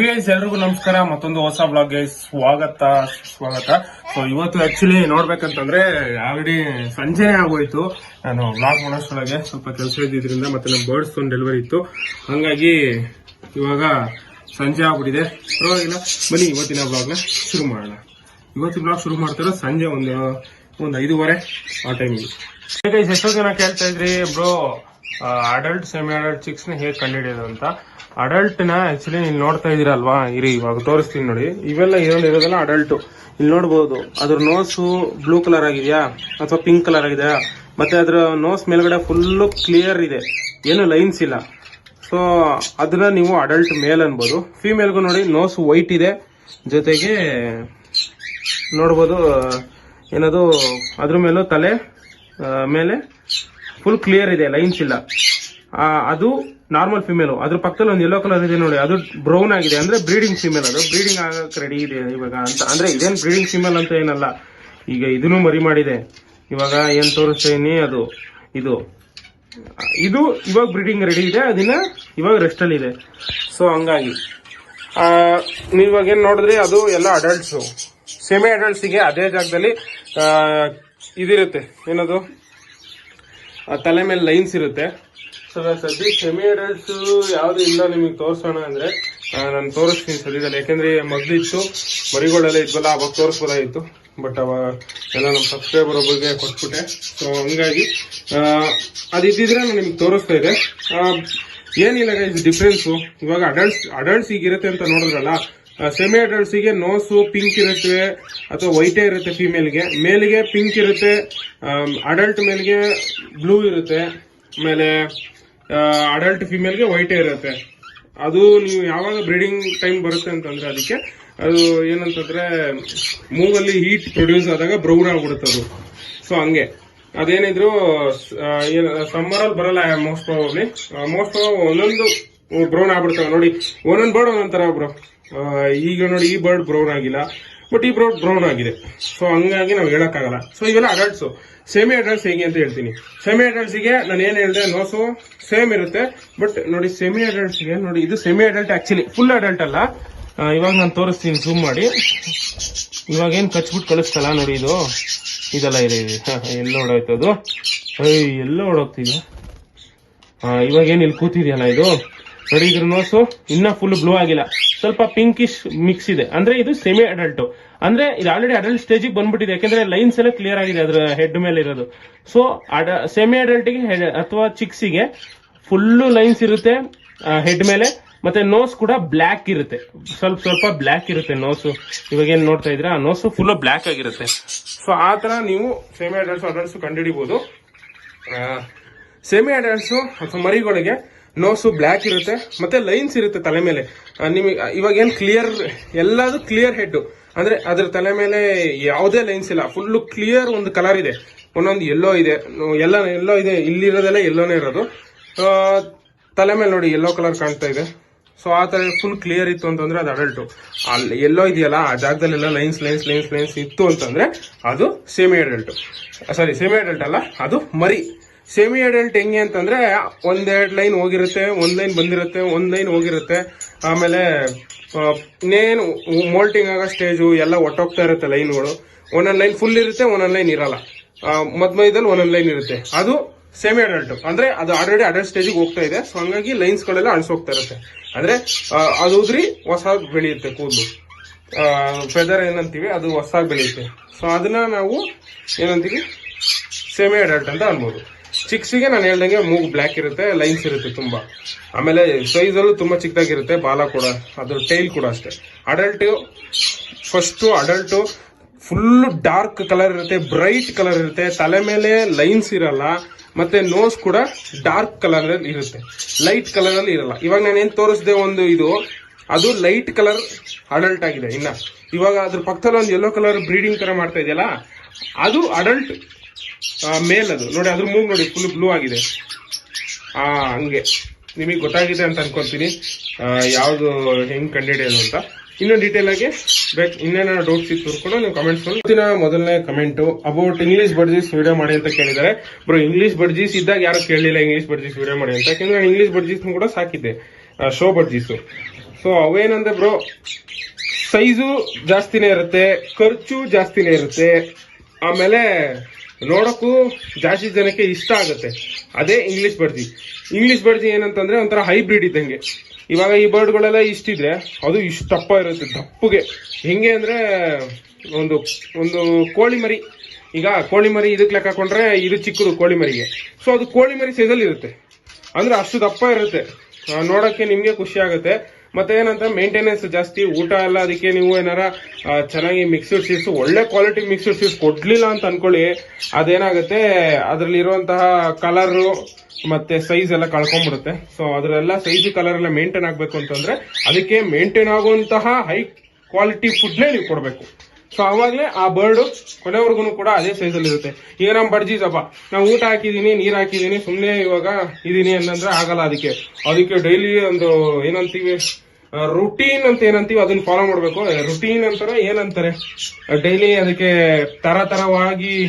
ಎಲ್ರಿಗೂ ನಮಸ್ಕಾರ. ಮತ್ತೊಂದು ಹೊಸ ಬ್ಲಾಗ್ಗೆ ಸ್ವಾಗತ. ಸ್ವಾಗತ. ಸೊ ಇವತ್ತು ಆಕ್ಚುಲಿ ನೋಡ್ಬೇಕಂತಂದ್ರೆ ಆಲ್ರೆಡಿ ಸಂಜೆನೆ ಆಗೋಯ್ತು. ನಾನು ಬ್ಲಾಗ್ ಮಾಡೋಷ್ಟೊಳಗೆ ಸ್ವಲ್ಪ ಕೆಲಸ ಇದ್ದಿದ್ರಿಂದ ಮತ್ತೆ ನಮ್ಮ ಬರ್ಡ್ಸ್ ಒಂದು ಡೆಲಿವರಿ ಇತ್ತು. ಹಂಗಾಗಿ ಇವಾಗ ಸಂಜೆ ಆಗ್ಬಿಟ್ಟಿದೆ. ಪರವಾಗಿಲ್ಲ. ಬನ್ನಿ ಇವತ್ತಿನ ಬ್ಲಾಗ್ನ ಶುರು ಮಾಡೋಣ. ಇವತ್ತಿನ ಬ್ಲಾಗ್ ಶುರು ಮಾಡ್ತಾರೆ ಸಂಜೆ ಒಂದು ಒಂದು ಐದೂವರೆ ಆ ಟೈಮಿಗೆ ಗೈಸ್ ಎಷ್ಟೋ ಜನ ಕೇಳ್ತಾ ಇದ್ರಿ, ಬ್ರೋ ಅಡಲ್ಟ್ ಸೆಮಿ ಅಡಲ್ಟ್ ಚಿಕ್ಸ್ನ ಹೇಗೆ ಕಂಡುಹಿಡಿಯೋದು ಅಂತ. ಅಡಲ್ಟ್ನ ಆಕ್ಚುಲಿ ನೀವು ನೋಡ್ತಾ ಇದೀರಲ್ವಾ? ಇರಿ, ಇವಾಗ ತೋರಿಸ್ತೀನಿ ನೋಡಿ. ಇವೆಲ್ಲ ಇರೋದು ಇರೋದೆಲ್ಲ ಅಡಲ್ಟ್ ಇಲ್ಲಿ ನೋಡ್ಬೋದು. ಅದ್ರ ನೋಸು ಬ್ಲೂ ಕಲರ್ ಆಗಿದೆಯಾ? ಅಥವಾ ಪಿಂಕ್ ಕಲರ್ ಆಗಿದೆಯಾ? ಮತ್ತೆ ಅದ್ರ ನೋಸ್ ಮೇಲ್ಗಡೆ ಫುಲ್ಲು ಕ್ಲಿಯರ್ ಇದೆ. ಏನು ಲೈನ್ಸ್ ಇಲ್ಲ. ಸೊ ಅದನ್ನ ನೀವು ಅಡಲ್ಟ್ ಮೇಲ್ ಅನ್ಬೋದು. ಫಿಮೇಲ್ಗೂ ನೋಡಿ ನೋಸ್ ವೈಟ್ ಇದೆ. ಜೊತೆಗೆ ನೋಡ್ಬೋದು ಏನದು, ಅದ್ರ ಮೇಲೂ ತಲೆ ಮೇಲೆ ಫುಲ್ ಕ್ಲಿಯರ್ ಇದೆ. ಲೈನ್ಸ್ ಇಲ್ಲ. ಅದು ನಾರ್ಮಲ್ ಫಿಮೇಲ್. ಅದ್ರ ಪಕ್ಕದಲ್ಲಿ ಒಂದು ಯೆಲ್ಲೋ ಕಲರ್ ಇದೆ ನೋಡಿ. ಅದು ಬ್ರೌನ್ ಆಗಿದೆ. ಅಂದ್ರೆ ಬ್ರೀಡಿಂಗ್ ಫಿಮೇಲ್ ಅದು. ಬ್ರೀಡಿಂಗ್ ಆಗಕ್ಕೆ ರೆಡಿ ಇದೆ ಇವಾಗ ಅಂತ. ಅಂದ್ರೆ ಇದೇನ್ ಬ್ರೀಡಿಂಗ್ ಫಿಮೇಲ್ ಅಂತ ಏನಲ್ಲ. ಈಗ ಇದನ್ನು ಮರಿ ಮಾಡಿದೆ. ಇವಾಗ ಏನ್ ತೋರಿಸ್ತೀನಿ ಅದು, ಇದು. ಇದು ಇವಾಗ ಬ್ರೀಡಿಂಗ್ ರೆಡಿ ಇದೆ. ಅದನ್ನ ಇವಾಗ ರೆಸ್ಟ್ ಅಲ್ಲಿ ಇದೆ. ಸೊ ಹಂಗಾಗಿ ನೀವಾಗ ಏನ್ ನೋಡಿದ್ರಿ? ಅದು ಎಲ್ಲ ಅಡಲ್ಟ್ಸು ಸೆಮಿ ಅಡಲ್ಟ್ಸಿಗೆ ಅದೇ ಜಾಗದಲ್ಲಿ ಇದಿರುತ್ತೆ. ಏನದು? ತಲೆ ಮೇಲೆ ಲೈನ್ಸ್ ಇರುತ್ತೆ. ಸೊ ಸದ್ಯ ಸೆಮಿ ಅಡಲ್ಟ್ಸ್ ಯಾವ್ದು ಇಲ್ಲ ನಿಮಗೆ ತೋರಿಸೋಣ ಅಂದ್ರೆ ನಾನು ತೋರಿಸ್ತೀನಿ ಸದ್ಯದಲ್ಲಿ ಯಾಕಂದ್ರೆ ಮೊದಲಿತ್ತು ಮರಿಗಳೆಲ್ಲ ಇದ್ವಲ್ಲ ಅವಾಗ ತೋರಿಸ್ಬೋದಾಗಿತ್ತು ಬಟ್ ಅವ ಎಲ್ಲ ನಮ್ಮ ಸಬ್ಸ್ಕ್ರೈಬರ್ ಒಬ್ಬರಿಗೆ ಕೊಟ್ಬಿಟ್ಟೆ. ಸೊ ಹಂಗಾಗಿ ಅದಿದ್ದಿದ್ರೆ ನಾನು ನಿಮ್ಗೆ ತೋರಿಸ್ತಾ ಇದೆ ಏನಿಲ್ಲ ಗೈಸ್ ಡಿಫ್ರೆನ್ಸು ಇವಾಗ ಅಡಲ್ಟ್ಸ್ ಅಡಲ್ಟ್ಸ್ ಈಗಿರುತ್ತೆ ಅಂತ ನೋಡಿದ್ರಲ್ಲ ಸೆಮಿ ಅಡಲ್ಟ್ಸಿಗೆ ನೋಸು ಪಿಂಕ್ ಇರುತ್ತೆ, ಅಥವಾ ವೈಟೇ ಇರುತ್ತೆ ಫಿಮೇಲ್ಗೆ ಮೇಲ್ಗೆ ಪಿಂಕ್ ಇರುತ್ತೆ ಅಡಲ್ಟ್ ಮೇಲ್ಗೆ ಬ್ಲೂ ಇರುತ್ತೆ. ಆಮೇಲೆ ಅಡಲ್ಟ್ ಫಿಮೇಲ್ಗೆ ವೈಟೇ ಇರುತ್ತೆ. ಅದು ನೀವು ಯಾವಾಗ ಬ್ರೀಡಿಂಗ್ ಟೈಮ್ ಬರುತ್ತೆ ಅಂತಂದ್ರೆ ಅದಕ್ಕೆ, ಅದು ಏನಂತಂದ್ರೆ ಮೂಗಲ್ಲಿ ಹೀಟ್ ಪ್ರೊಡ್ಯೂಸ್ ಆದಾಗ ಬ್ರೌನ್ ಆಗ್ಬಿಡುತ್ತೆ ಅದು. ಸೊ ಹಂಗೆ. ಅದೇನಿದ್ರು ಸಮ್ಮರ್ ಅಲ್ಲಿ ಬರಲ್ಲ ಮೋಸ್ಟ್ ಪ್ರಾಬಬ್ಲಿ ಮೋಸ್ಟ್ ಪ್ರಾಬ್ ಒಂದೊಂದು ಬ್ರೌನ್ ಆಗ್ಬಿಡ್ತಾವೆ. ನೋಡಿ, ಒಂದೊಂದು ಬರ್ಡ್ ಒಂದೊಂದ್ ತರ ಬ್ರೋ ಈಗ ನೋಡಿ, ಈ ಬರ್ಡ್ ಬ್ರೌನ್ ಆಗಿಲ್ಲ. ಬಟ್ ಈ ಬರ್ಡ್ ಬ್ರೌನ್ ಆಗಿದೆ. ಸೊ ಹಂಗಾಗಿ ನಾವು ಹೇಳೋಕ್ಕಾಗಲ್ಲ. ಸೊ ಇವೆಲ್ಲ ಅಡಲ್ಟ್ಸ್ ಸೆಮಿ ಅಡಲ್ಟ್ಸ್ ಹೇಗೆ ಅಂತ ಹೇಳ್ತೀನಿ. ಸೆಮಿ ಅಡಲ್ಟ್ಸಿಗೆ ನಾನು ಏನು ಹೇಳಿದೆ ನೋಸು ಸೇಮ್ ಇರುತ್ತೆ. ಬಟ್ ನೋಡಿ ಸೆಮಿ ಅಡಲ್ಟ್ಸ್ಗೆ ನೋಡಿ ಇದು semi adult actually full adult ಅಲ್ಲ. ಇವಾಗ ನಾನು ತೋರಿಸ್ತೀನಿ ಝೂಮ್ ಮಾಡಿ. ಇವಾಗ ಏನ್ ಕಚ್ಬಿಟ್ಟು ಕಳಿಸ್ತಲ್ಲ ನೋಡಿ ಇದು. ಇದೆಲ್ಲ ಇದೆ ಇದೆ. ಹ, ಎಲ್ಲ ಓಡೋಯ್ತು ಅದು ಎಲ್ಲ ಓಡೋಗ್ತಿದೆ? ಹಾಂ ಇವಾಗ ಏನ್ ಇಲ್ಲಿ ಕೂತಿದೆಯಲ್ಲ ಇದು? ನೋಡಿ ಇದ್ರ ನೋಸು ಇನ್ನ ಫುಲ್ ಬ್ಲೂ ಆಗಿಲ್ಲ. ಸ್ವಲ್ಪ ಪಿಂಕಿಶ್ ಮಿಕ್ಸ್ ಇದೆ. ಅಂದ್ರೆ ಇದು ಸೆಮಿ ಅಡಲ್ಟ್ ಅಂದ್ರೆ ಇದು ಆಲ್ರೆಡಿ ಅಡಲ್ಟ್ ಸ್ಟೇಜಿಗೆ ಬಂದ್ಬಿಟ್ಟಿದೆ. ಯಾಕಂದ್ರೆ ಲೈನ್ಸ್ ಎಲ್ಲ ಕ್ಲಿಯರ್ ಆಗಿದೆ ಅದ್ರ ಹೆಡ್ ಮೇಲೆ ಇರೋದು. ಸೊ ಅಡ ಸೆಮಿ ಅಡಲ್ಟ್ಗೆ ಅಥವಾ ಚಿಕ್ಸಿಗೆ ಫುಲ್ಲು ಲೈನ್ಸ್ ಇರುತ್ತೆ ಹೆಡ್ ಮೇಲೆ. ಮತ್ತೆ ನೋಸ್ ಕೂಡ ಬ್ಲ್ಯಾಕ್ ಇರುತ್ತೆ. ಸ್ವಲ್ಪ ಸ್ವಲ್ಪ ಬ್ಲ್ಯಾಕ್ ಇರುತ್ತೆ ನೋಸು ಇವಾಗ ಏನ್ ನೋಡ್ತಾ ಇದ್ರೆ ಆ ನೋಸು ಫುಲ್ ಬ್ಲ್ಯಾಕ್ ಆಗಿರುತ್ತೆ. ಸೊ ಆ ತರ ನೀವು ಸೆಮಿ ಅಡಲ್ಟ್ಸ್ ಅಡಲ್ಟ್ಸ್ ಕಂಡುಹಿಡಿಬಹುದು ಸೆಮಿ ಅಡಲ್ಟ್ಸು ಅಥವಾ ಮರಿಗಳಿಗೆ ನೋಸು ಬ್ಲ್ಯಾಕ್ ಇರುತ್ತೆ, ಮತ್ತೆ ಲೈನ್ಸ್ ಇರುತ್ತೆ ತಲೆ ಮೇಲೆ. ನಿಮಗೆ ಇವಾಗ ಏನು ಕ್ಲಿಯರ್ ಎಲ್ಲದು ಕ್ಲಿಯರ್ ಹೆಡ್ ಅಂದ್ರೆ ಅದ್ರ ತಲೆ ಮೇಲೆ ಯಾವುದೇ ಲೈನ್ಸ್ ಇಲ್ಲ. ಫುಲ್ಲು ಕ್ಲಿಯರ್ ಒಂದು ಕಲರ್ ಇದೆ. ಒಂದೊಂದು ಎಲ್ಲೋ ಇದೆ. ಎಲ್ಲ, ಎಲ್ಲೋ ಇದೆ. ಇಲ್ಲಿರೋದೆಲ್ಲ ಎಲ್ಲೋನೇ ಇರೋದು. ತಲೆ ಮೇಲೆ ನೋಡಿ ಎಲ್ಲೋ ಕಲರ್ ಕಾಣ್ತಾ ಇದೆ. ಸೊ ಆ ಥರ ಫುಲ್ ಕ್ಲಿಯರ್ ಇತ್ತು ಅಂತಂದ್ರೆ ಅದು ಅಡಲ್ಟು ಅಲ್ಲಿ ಎಲ್ಲೋ ಇದೆಯಲ್ಲ, ಆ ಜಾಗದಲ್ಲೆಲ್ಲ ಲೈನ್ಸ್ ಲೈನ್ಸ್ ಲೈನ್ಸ್ ಲೈನ್ಸ್ ಇತ್ತು ಅಂತಂದ್ರೆ ಅದು ಸೇಮಿ ಅಡಲ್ಟ್ ಸಾರಿ ಸೇಮಿ ಅಡಲ್ಟ್ ಅಲ್ಲ, ಅದು ಮರಿ. ಸೆಮಿ ಅಡಲ್ಟ್ ಹೆಂಗೆ ಅಂತಂದ್ರೆ ಒಂದೆರಡು ಲೈನ್ ಹೋಗಿರುತ್ತೆ, ಒಂದ್ ಲೈನ್ ಬಂದಿರುತ್ತೆ, ಒಂದ್ ಲೈನ್ ಹೋಗಿರುತ್ತೆ. ಆಮೇಲೆ ಇನ್ನೇನು ಮೋಲ್ಟಿಂಗ್ ಆಗೋ ಸ್ಟೇಜು ಎಲ್ಲ ಒಟ್ಟೋಗ್ತಾ ಇರುತ್ತೆ ಲೈನ್ಗಳು ಒಂದೊಂದ್ ಲೈನ್ ಫುಲ್ ಇರುತ್ತೆ, ಒಂದೊಂದ್ ಲೈನ್ ಇರಲ್ಲ. ಮಧ್ಮಯದಲ್ಲಿ ಒಂದೊಂದು ಲೈನ್ ಇರುತ್ತೆ. ಅದು ಸೆಮಿ ಅಡಲ್ಟ್ ಅಂದ್ರೆ ಅದು ಆಲ್ರೆಡಿ ಅಡಲ್ಟ್ ಸ್ಟೇಜಿಗೆ ಹೋಗ್ತಾ ಇದೆ ಸೊ ಹಂಗಾಗಿ ಲೈನ್ಸ್ ಗಳೆಲ್ಲ ಅಳಿಸೋಗ್ತಾ ಇರುತ್ತೆ. ಅಂದ್ರೆ ಅದು ಉದ್ರಿ ಹೊಸ ಬೆಳೆಯುತ್ತೆ ಕೂದಲು. ಫೆದರ್ ಏನಂತೀವಿ, ಅದು ಹೊಸ ಬೆಳೆಯುತ್ತೆ. ಸೊ ಅದನ್ನ ನಾವು ಏನಂತೀವಿ? ಸೆಮಿ ಅಡಲ್ಟ್ ಅಂತ ಅನ್ಬೋದು. ಚಿಕ್ಸಿಗೆ ನಾನು ಹೇಳ್ದಂಗೆ ಮೂಗು ಬ್ಲ್ಯಾಕ್ ಇರುತ್ತೆ ಲೈನ್ಸ್ ಇರುತ್ತೆ ತುಂಬಾ. ಆಮೇಲೆ ಸೈಜ್ ತುಂಬ ಚಿಕ್ಕದಾಗಿರುತ್ತೆ, ಬಾಲ ಕೂಡ, ಅದ್ರ ಟೈಲ್ ಕೂಡ ಅಷ್ಟೇ. Adult first adult full dark colour ಇರುತ್ತೆ ಬ್ರೈಟ್ ಕಲರ್ ಇರುತ್ತೆ, ತಲೆ ಮೇಲೆ ಲೈನ್ಸ್ ಇರಲ್ಲ, ಮತ್ತೆ ನೋಸ್ ಕೂಡ ಡಾರ್ಕ್ ಕಲರ್ ಇರುತ್ತೆ. ಲೈಟ್ ಕಲರ್ ಅಲ್ಲಿ ಇರಲ್ಲ. ಇವಾಗ ನಾನು ಏನ್ ತೋರಿಸ್ದೆ ಒಂದು ಇದು, ಅದು ಲೈಟ್ ಕಲರ್ ಅಡಲ್ಟ್ ಆಗಿದೆ ಇನ್ನ. ಇವಾಗ ಅದ್ರ ಪಕ್ಕದಲ್ಲಿ ಒಂದು ಯೆಲ್ಲೋ ಕಲರ್ ಬ್ರೀಡಿಂಗ್ ತರ ಮಾಡ್ತಾ ಇದೆಯಲ್ಲ, ಅದು ಅಡಲ್ಟ್ ಮೇಲ್ ಅದು. ನೋಡಿ, ಅದ್ರ ಮೂಗ್ ನೋಡಿ ಫುಲ್ ಬ್ಲೂ ಆಗಿದೆ. ಆ, ಹಂಗೆ. ನಿಮಗೆ ಗೊತ್ತಾಗಿದೆ ಅಂತ ಅನ್ಕೊಂತೀನಿ. ಯಾವ್ದು ಹೆಂಗ್ ಕಂಡಿಡಿಯೋದು ಅಂತ. ಇನ್ನೊಂದು ಡೀಟೇಲ್ ಆಗಿ ಬೇಕು ಇನ್ನೇನೋ ಡೌಟ್ಸ್ ಇತ್ತು ಕೂಡ ನೀವು ಕಮೆಂಟ್ಸ್ ಇವತ್ತಿನ ಮೊದಲನೇ comment about English budgies video ಮಾಡಿ ಅಂತ ಕೇಳಿದ್ದಾರೆ. ಬ್ರೋ ಇಂಗ್ಲಿಷ್ ಬರ್ಜೀಸ್ ಇದ್ದಾಗ ಯಾರು ಕೇಳಲಿಲ್ಲ ಇಂಗ್ಲಿಷ್ ಬರ್ಜೀಸ್ ವಿಡಿಯೋ ಮಾಡಿ ಅಂತ. ಯಾಕಂದ್ರೆ ನಾನು ಇಂಗ್ಲೀಷ್ ಬರ್ಜೀಸ್ ಕೂಡ ಸಾಕಿದ್ದೆ. ಶೋ ಬಡ್ಜೀಸು ಸೊ ಅವೇನಂದ್ರೆ ಬ್ರೋ ಸೈಜು ಜಾಸ್ತಿನೇ ಇರುತ್ತೆ, ಖರ್ಚು ಜಾಸ್ತಿನೇ ಇರುತ್ತೆ. ಆಮೇಲೆ ನೋಡಕ್ಕೂ ಜಾಸ್ತಿ ಜನಕ್ಕೆ ಇಷ್ಟ ಆಗುತ್ತೆ. ಅದೇ ಇಂಗ್ಲೀಷ್ ಬರ್ಜಿ ಇಂಗ್ಲೀಷ್ ಬರ್ಜಿ ಏನಂತಂದ್ರೆ ಒಂಥರ ಹೈಬ್ರಿಡ್ ಇದ್ದಂಗೆ. ಇವಾಗ ಈ ಬರ್ಡ್ಗಳೆಲ್ಲ ಇಷ್ಟಿದ್ರೆ ಅದು ಇಷ್ಟು ದಪ್ಪ ಇರುತ್ತೆ, ದಪ್ಪಗೆ. ಹೆಂಗೆ ಅಂದ್ರೆ ಒಂದು ಒಂದು ಕೋಳಿ ಮರಿ. ಈಗ ಕೋಳಿ ಮರಿ ಇದಕ್ಕೆ ಲೆಕ್ಕ ಹಾಕೊಂಡ್ರೆ ಇದು ಚಿಕ್ಕದು ಕೋಳಿ ಮರಿಗೆ. ಸೊ ಅದು ಕೋಳಿ ಮರಿ ಸೈಜಲ್ಲಿ ಇರುತ್ತೆ. ಅಂದ್ರೆ ಅಷ್ಟು ದಪ್ಪ ಇರುತ್ತೆ. ನೋಡೋಕ್ಕೆ ನಿಮಗೆ ಖುಷಿ ಆಗುತ್ತೆ. ಮತ್ತೆ ಏನಂತ ಮೇಂಟೆನೆನ್ಸ್ ಜಾಸ್ತಿ, ಊಟ ಎಲ್ಲ ಅದಕ್ಕೆ ನೀವು ಏನಾರ ಚೆನ್ನಾಗಿ ಮಿಕ್ಸ್ಡ್ ಸೀಡ್ಸ್ ಒಳ್ಳೆ ಕ್ವಾಲಿಟಿ ಮಿಕ್ಸ್ಡ್ ಸೀಡ್ಸ್ ಕೊಡ್ಲಿಲ್ಲ ಅಂತ ಅನ್ಕೊಳ್ಳಿ. ಅದೇನಾಗುತ್ತೆ ಅದರಲ್ಲಿ ಇರುವಂತಹ ಕಲರ್ ಮತ್ತೆ ಸೈಜ್ ಎಲ್ಲ ಕಳ್ಕೊಂಡ್ಬಿಡುತ್ತೆ. ಸೊ ಅದರೆಲ್ಲ ಸೈಜ್ ಕಲರ್ ಎಲ್ಲ ಮೇಂಟೈನ್ ಆಗಬೇಕು ಅಂತಂದ್ರೆ ಅದಕ್ಕೆ ಮೇಂಟೈನ್ ಆಗುವಂತಹ ಹೈ ಕ್ವಾಲಿಟಿ ಫುಡ್ನೇ ನೀವು ಕೊಡಬೇಕು. ಸೊ ಅವಾಗಲೇ ಆ ಬರ್ಡ್ ಕೊನೆವರೆಗೂ ಕೂಡ ಅದೇ ಸೈಜಲ್ಲಿ ಇರುತ್ತೆ. ಈಗ ನಮ್ಮ ಬಡ್ಜಿಸಪ್ಪ ನಾವು ಊಟ ಹಾಕಿದೀನಿ, ನೀರು ಹಾಕಿದೀನಿ ಸುಮ್ಮನೆ ಇವಾಗ ಇದೀನಿ ಅಂತಂದ್ರೆ ಆಗಲ್ಲ ಅದಕ್ಕೆ. ಅದಕ್ಕೆ ಡೈಲಿ ಒಂದು ಏನಂತೀವಿ? ರುಟೀನ್ ಅಂತ ಏನಂತೀವಿ ಅದನ್ನ ಫಾಲೋ ಮಾಡ್ಬೇಕು. ರುಟೀನ್ ಅಂತಾರೆ ಏನಂತಾರೆ? ಡೈಲಿ ಅದಕ್ಕೆ ತರ ತರವಾಗಿ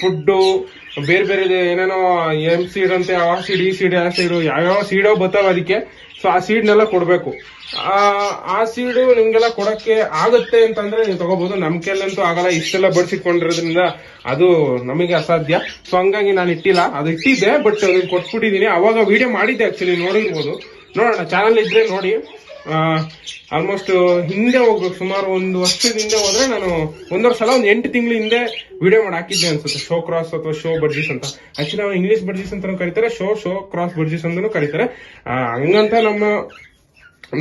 ಫುಡ್ಡು ಬೇರೆ ಬೇರೆ ಏನೇನೋ ಎಂ ಸೀಡ್ ಅಂತೆ, ಆ ಸೀಡ್ ಈ ಸೀಡ್ ಆ ಸೀಡು ಯಾವ್ಯಾವ ಸೀಡೋ ಬರ್ತಾವ ಅದಕ್ಕೆ. ಸೊ ಆ ಸೀಡ್ನೆಲ್ಲ ಕೊಡಬೇಕು. ಆ ಆ ಸೀಡು ನಿಮ್ಗೆಲ್ಲ ಕೊಡಕ್ಕೆ ಆಗುತ್ತೆ ಅಂತಂದ್ರೆ ನೀವು ತಗೋಬಹುದು ನಮ್ ಕೈಲಂತೂ ಆಗಲ್ಲ, ಇಷ್ಟೆಲ್ಲ ಬಡ್ಸಿಕೊಂಡಿರೋದ್ರಿಂದ ಅದು ನಮಗೆ ಅಸಾಧ್ಯ. ಸೊ ಹಂಗಾಗಿ ನಾನು ಇಟ್ಟಿಲ್ಲ. ಅದು ಇಟ್ಟಿದ್ದೆ ಬಟ್ ಅದನ್ನ ಕೊಟ್ಬಿಟ್ಟಿದ್ದೀನಿ. ಅವಾಗ ವಿಡಿಯೋ ಮಾಡಿದ್ದೆ ಆಕ್ಚುಲಿ ನೋಡಿರ್ಬೋದು. ನೋಡೋಣ ಚಾನಲ್ ಇದ್ರೆ ನೋಡಿ. ಆಲ್ಮೋಸ್ಟ್ ಹಿಂದೆ ಹೋಗ್ಬೇಕು. ಸುಮಾರು ಒಂದು ವರ್ಷದ ಹಿಂದೆ ಹೋದ್ರೆ ನಾನು ಒಂದೊಂದು ಸಲ, ಒಂದು ಎಂಟು ತಿಂಗಳ ಹಿಂದೆ ವಿಡಿಯೋ ಮಾಡಿ ಹಾಕಿದ್ದೆ ಅನ್ಸುತ್ತೆ. ಶೋ ಕ್ರಾಸ್ ಅಥವಾ ಶೋ ಬರ್ಜಿಸ್ ಅಂತ. ಆಕ್ಚುಲಿ ನಾವು ಇಂಗ್ಲಿಷ್ ಬರ್ಜಿಸ್ ಅಂತ ಕರಿತಾರೆ ಶೋ ಶೋ ಕ್ರಾಸ್ ಬರ್ಜಿಸ್ ಅಂತಾನು ಕರೀತಾರೆ. ಹಂಗಂತ ನಮ್ಮ,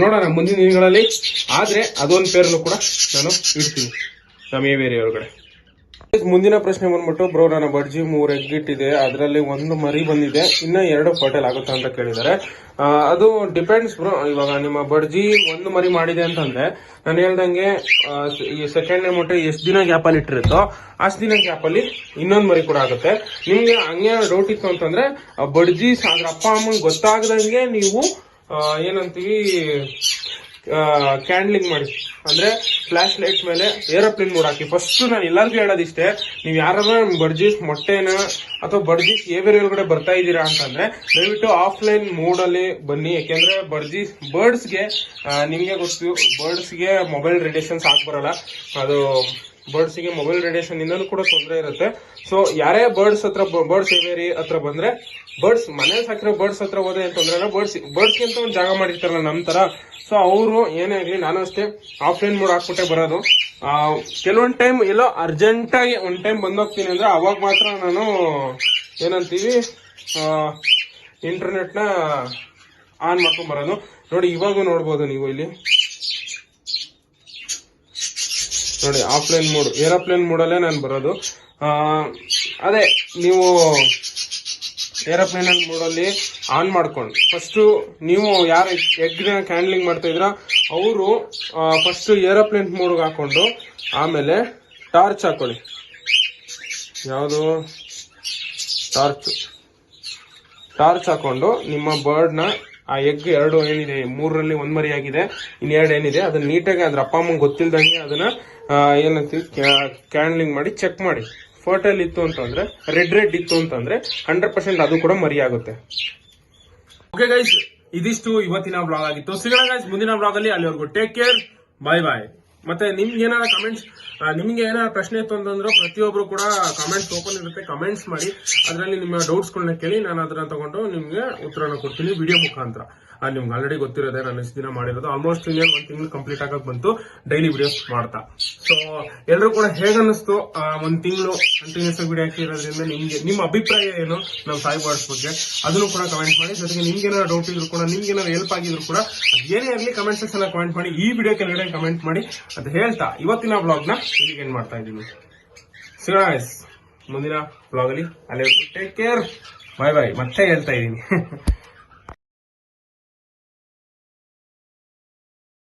ನೋಡೋಣ ಮುಂದಿನ ದಿನಗಳಲ್ಲಿ. ಆದ್ರೆ ಅದೊಂದು ಪೇರ್ನು ಕೂಡ ನಾನು ಇಡ್ತೀನಿ. ನಮ್ಮ ಬೇರೆ ಒಳಗಡೆ ಮುಂದಿನ ಪ್ರಶ್ನೆ ಬಂದ್ಬಿಟ್ಟು, ಬ್ರೋ, ನನ್ನ ಬಡ್ಜಿ ಮೂರ್ ಎಗ್ ಇಟ್ಟಿದೆ. ಅದರಲ್ಲಿ ಒಂದು ಮರಿ ಬಂದಿದೆ. ಇನ್ನ ಎರಡು ಫರ್ಟೈಲ್ ಆಗುತ್ತಾ ಅಂತ ಕೇಳಿದ್ದಾರೆ. ಅದು ಡಿಪೆಂಡ್ಸ್ ಬ್ರೋ. ಇವಾಗ ನಿಮ್ಮ ಬಡ್ಜಿ ಒಂದು ಮರಿ ಮಾಡಿದೆ ಅಂತಂದ್ರೆ, ನಾನು ಹೇಳ್ದಂಗೆ ಈ ಸೆಕೆಂಡ್ ಮೊಟ್ಟೆ ಎಷ್ಟು ದಿನ ಗ್ಯಾಪ್ ಅಲ್ಲಿ ಇಟ್ಟಿರುತ್ತೋ, ಅಷ್ಟು ದಿನ ಗ್ಯಾಪ್ ಅಲ್ಲಿ ಇನ್ನೊಂದು ಮರಿ ಕೂಡ ಆಗುತ್ತೆ. ನಿಮ್ಗೆ ಹಂಗೆ ಡೌಟ್ ಇತ್ತು ಅಂತಂದ್ರೆ ಬಡ್ಜಿ ಅದ್ರ ಅಪ್ಪ ಅಮ್ಮಂಗೆ ಗೊತ್ತಾಗದಂಗೆ ನೀವು ಏನಂತೀವಿ ಕ್ಯಾಂಡ್ಲಿಂಗ್ ಮಾಡಿ. ಅಂದ್ರೆ ಫ್ಲಾಶ್ ಲೈಟ್ ಮೇಲೆ ಏರೋಪ್ಲೇನ್ ಮೋಡ್ ಹಾಕಿ. ಫಸ್ಟ್ ನಾನು ಎಲ್ಲರಿಗೂ ಹೇಳೋದಿಷ್ಟೇ, ನೀವು ಯಾರಾದ್ರೂ ಬರ್ಜಿಸ್ ಮೊಟ್ಟೆನ ಅಥವಾ ಬರ್ಜಿಸ್ ಏವೇರಿ ಒಳಗಡೆ ಬರ್ತಾ ಇದ್ದೀರಾ ಅಂತಂದ್ರೆ, ದಯವಿಟ್ಟು ಆಫ್ಲೈನ್ ಅಲ್ಲಿ ಬನ್ನಿ. ಯಾಕೆಂದ್ರೆ ಬರ್ಜಿ ಬರ್ಡ್ಸ್ಗೆ ನಿಮ್ಗೆ ಗೊತ್ತು ಬರ್ಡ್ಸ್ಗೆ ಮೊಬೈಲ್ ರೇಡಿಯೇಷನ್ಸ್ ಹಾಕ್ಬರಲ್ಲ ಅದು ಬರ್ಡ್ಸ್ಗೆ ಮೊಬೈಲ್ ರೇಡಿಯೇಷನ್ ಇಂದನೂ ಕೂಡ ತೊಂದರೆ ಇರುತ್ತೆ. ಸೊ ಯಾರೇ ಬರ್ಡ್ಸ್ ಹತ್ರ ಬರ್ಡ್ಸ್ ಏವೇರಿ ಹತ್ರ ಬಂದ್ರೆ ಬರ್ಡ್ಸ್ ಮನೇಲಿ ಸಾಕಿರೋ ಬರ್ಡ್ಸ್ ಹತ್ರ ಹೋದ್ರೆ ಅಂತಂದ್ರೆ ಬರ್ಡ್ಸ್ ಬರ್ಡ್ಸ್ ಅಂತ ಒಂದು ಜಾಗ ಮಾಡಿರ್ತಾರಲ್ಲ ನಮ್ ತರ. ಸೊ ಅವರು ಏನೇ ಆಗಲಿ ನಾನು ಅಷ್ಟೇ ಆಫ್ಲೈನ್ ಮೋಡ್ ಹಾಕ್ಬಿಟ್ಟೆ ಬರೋದು. ಕೆಲವೊಂದು ಟೈಮ್ ಎಲ್ಲೋ ಅರ್ಜೆಂಟ್ ಆಗಿ ಒಂದ್ ಟೈಮ್ ಬಂದೋಗ್ತೀನಿ ಅಂದ್ರೆ ಅವಾಗ ಮಾತ್ರ ನಾನು ಏನಂತೀವಿ ಇಂಟರ್ನೆಟ್ನ ಆನ್ ಮಾಡ್ಕೊಂಡ್ ಬರೋದು. ನೋಡಿ, ಇವಾಗೂ ನೋಡ್ಬೋದು ನೀವು ಇಲ್ಲಿ. ನೋಡಿ ಆಫ್ಲೈನ್ ಮೋಡ್ ಏರೋಪ್ಲೇನ್ ಮೋಡಲ್ಲೇ ನಾನು ಬರೋದು. ಅದೇ, ನೀವು ಏರೋಪ್ಲೇನ್ ಮೋಡಲ್ಲಿ ಆನ್ ಮಾಡ್ಕೊಂಡು ಫಸ್ಟು ನೀವು ಯಾರು ಎಗ್ನ ಕ್ಯಾಂಡ್ಲಿಂಗ್ ಮಾಡ್ತಾ ಇದ್ರ ಅವರು ಫಸ್ಟು ಏರೋಪ್ಲೇನ್ ಮೋಡ್ಗೆ ಹಾಕೊಂಡು, ಆಮೇಲೆ ಟಾರ್ಚ್ ಹಾಕೊಳ್ಳಿ. ಯಾವುದು? ಟಾರ್ಚ್ ಟಾರ್ಚ್ ಹಾಕೊಂಡು ನಿಮ್ಮ ಬರ್ಡ್ನ ಆ ಎಗ್ ಎರಡು ಏನಿದೆ, ಮೂರರಲ್ಲಿ ಒಂದು ಮರಿ ಆಗಿದೆ ಇನ್ನೆರಡು ಏನಿದೆ, ಅದನ್ನ ನೀಟಾಗಿ ಅದ್ರ ಅಪ್ಪ ಅಮ್ಮಂಗೆ ಗೊತ್ತಿಲ್ದಂಗೆ ಅದನ್ನ ಏನಂತೀವಿ ಕ್ಯಾಂಡ್ಲಿಂಗ್ ಮಾಡಿ ಚೆಕ್ ಮಾಡಿ. ಫರ್ಟೈಲ್ ಇತ್ತು ಅಂತಂದ್ರೆ ರೆಡ್ ರೆಡ್ ಇತ್ತು ಅಂತಂದ್ರೆ ಹಂಡ್ರೆಡ್ ಪರ್ಸೆಂಟ್ ಅದು ಕೂಡ ಮರಿ ಆಗುತ್ತೆ. ಓಕೆ ಗೈಸ್ ಇದಿಷ್ಟು ಇವತ್ತಿನ ಬ್ಲಾಗ್ ಆಗಿತ್ತು. ಸಿಗೋಣ ಗೈಸ್ ಮುಂದಿನ ಬ್ಲಾಗ್ ಅಲ್ಲಿ. ಅಲ್ಲಿವರೆಗೂ ಟೇಕ್ ಕೇರ್ ಬಾಯ್ ಬಾಯ್ ಮತ್ತೆ ನಿಮ್ಗೆ ಏನಾರ ಕಮೆಂಟ್ಸ್ ನಿಮ್ಗೆ ಏನಾರ ಪ್ರಶ್ನೆ ಇತ್ತು ಅಂತಂದ್ರೆ ಪ್ರತಿಯೊಬ್ರು ಕೂಡ ಕಮೆಂಟ್ಸ್ ಓಪನ್ ಇರುತ್ತೆ ಕಮೆಂಟ್ಸ್ ಮಾಡಿ, ಅದರಲ್ಲಿ ನಿಮ್ಮ ಡೌಟ್ಸ್ಗಳನ್ನ ಕೇಳಿ ನಾನು ಅದನ್ನ ತಗೊಂಡು ನಿಮ್ಗೆ ಉತ್ತರನ ಕೊಡ್ತೀನಿ ವಿಡಿಯೋ ಮುಖಾಂತರ. ನಿಮ್ಗೆ ಆಲ್ರೆಡಿ ಗೊತ್ತಿರೋದೆ ನಾನು ಇಷ್ಟು ದಿನ ಮಾಡಿರೋದು ಆಲ್ಮೋಸ್ಟ್ ಇನ್ನೇನು ಒಂದು ತಿಂಗಳು ಕಂಪ್ಲೀಟ್ ಆಗಕ್ಕೆ ಬಂತು ಡೈಲಿ ವಿಡಿಯೋಸ್ ಮಾಡ್ತಾ. ಸೊ ಎಲ್ಲರೂ ಕೂಡ ಹೇಗೆ ಅನ್ನಿಸ್ತು ಒಂದ್ ತಿಂಗಳು ಕಂಟಿನ್ಯೂಸ್ ವಿಡಿಯೋ ಹಾಕಿರೋದ್ರಿಂದ ನಿಮ್ಗೆ, ನಿಮ್ಮ ಅಭಿಪ್ರಾಯ ಏನು ನಮ್ಮ ಸಾಯಿ ಬಾರ್ಡ್ಸ್ ಬಗ್ಗೆ, ಅದನ್ನು ಕೂಡ ಕಮೆಂಟ್ ಮಾಡಿ. ಜೊತೆಗೆ ನಿಮ್ಗೆ ಏನಾದ್ರು ಡೌಟ್ ಇದ್ರು ಕೂಡ, ನಿಮ್ಗೆ ಏನಾದ್ರು ಹೆಲ್ಪ್ ಆಗಿದ್ರು ಕೂಡ ಏನೇ ಆಗಲಿ ಕಮೆಂಟ್ ಸೆಕ್ಷನ್ ಕಮೆಂಟ್ ಮಾಡಿ, ಈ ವಿಡಿಯೋ ಕೆಳಗಡೆ ಕಮೆಂಟ್ ಮಾಡಿ. ಅಂತ ಹೇಳ್ತಾ ಇವತ್ತಿನ ಬ್ಲಾಗ್ನ ಇಲ್ಲಿಗೆ ಏನ್ ಮಾಡ್ತಾ ಇದ್ದೀನಿ. ಸಿಗೋಣ. ಮುಂದಿನ ಬ್ಲಾಗ್ ಅಲ್ಲಿ ಅಲ್ಲಿ ಟೇಕ್ ಕೇರ್ ಬಾಯ್ ಬಾಯ್ ಮತ್ತೆ ಹೇಳ್ತಾ ಇದ್ದೀನಿ.